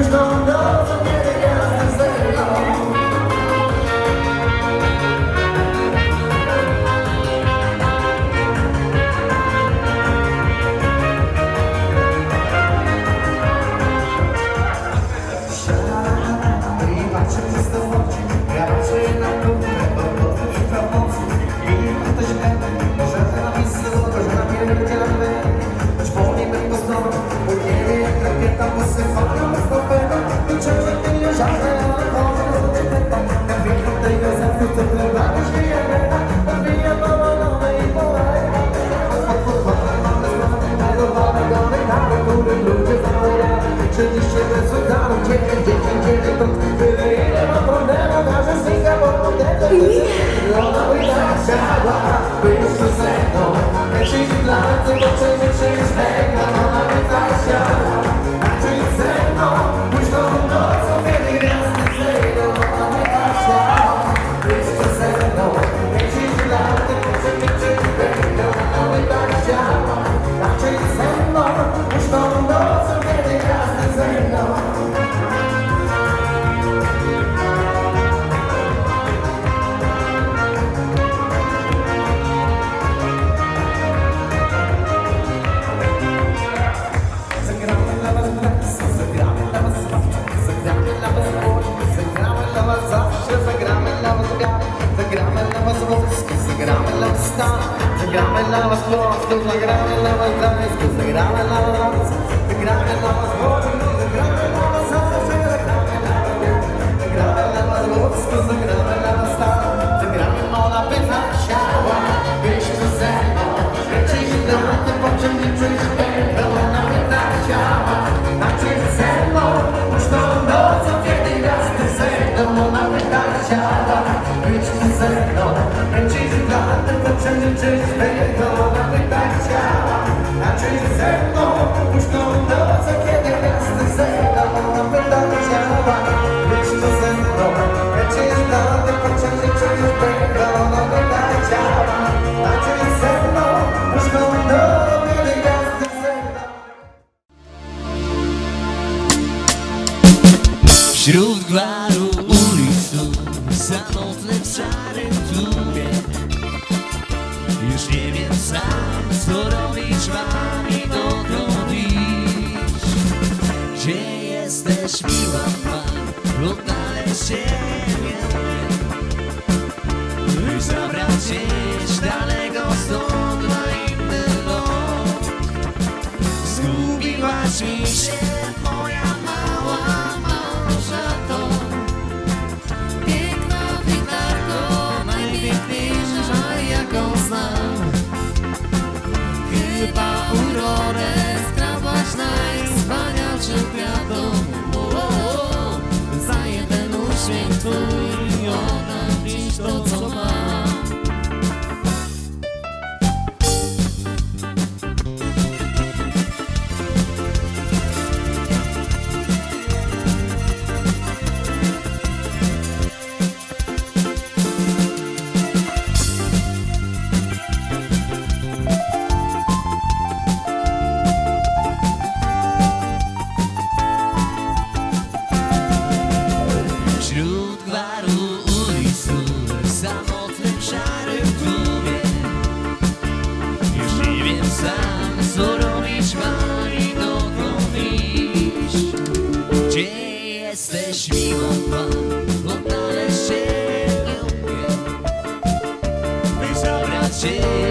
we don't Przynieśliśmy szklaru ulicu Samotny w szarym tłumie Już nie wiem sam, co robisz mam i dokąd iść Gdzie jesteś miła ma, odnaleźć się nie umiem Zabrać gdzieś dalej. Lontane sempre un piede. Mi sovraccede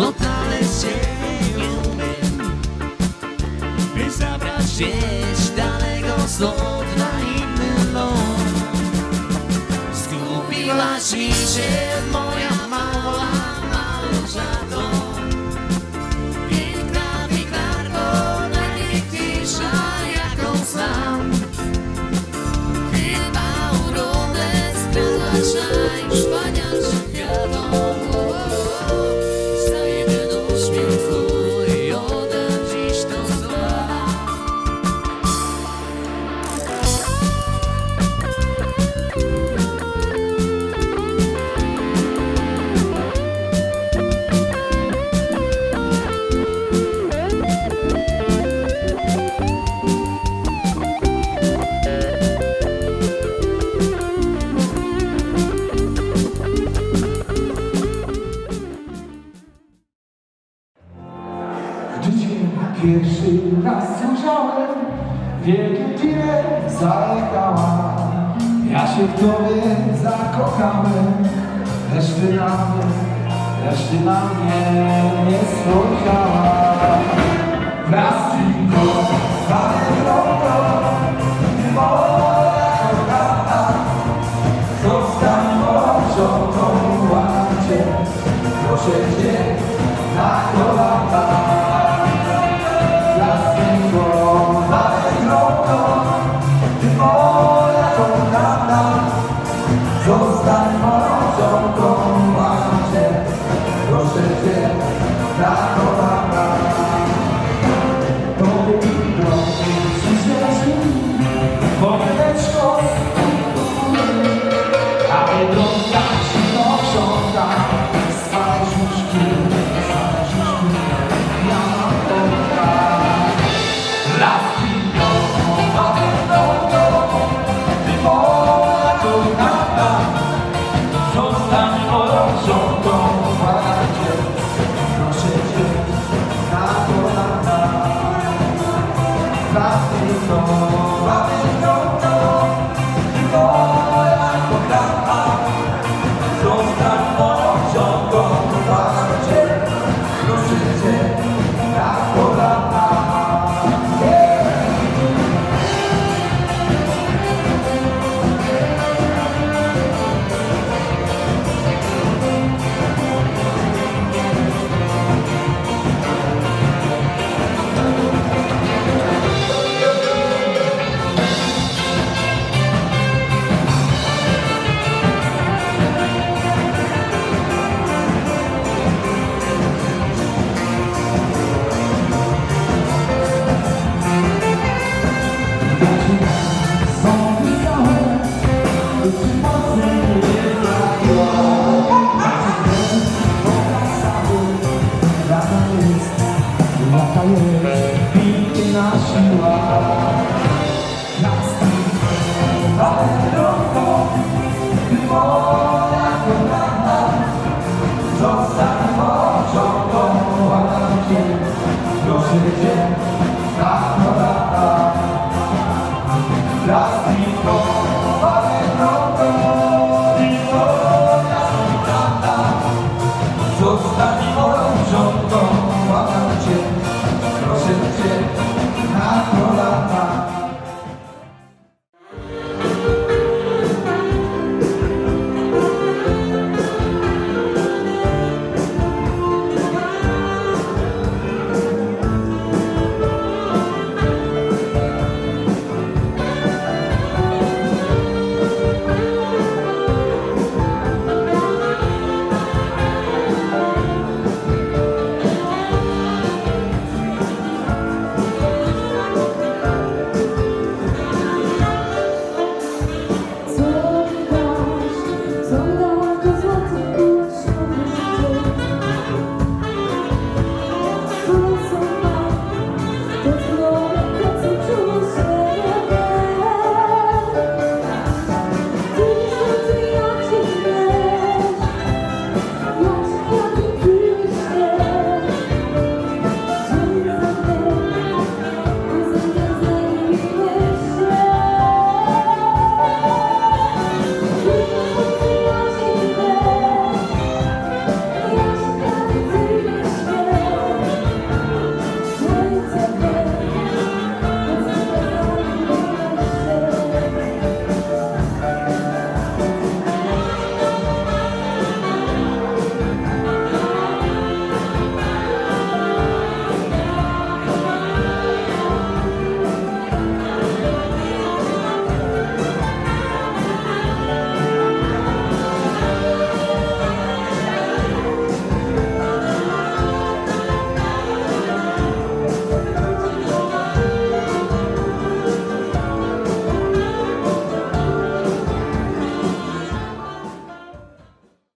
No. Odnaleźć się umiem, by zabrać gdzieś daleko stąd na inny ląd. Zgubiłaś mi się moja się w Tobie zakochałem Reszty na mnie, reszty na mnie nie spotkałam Plastinko, baletronko Proszę Cię na kolana Oh.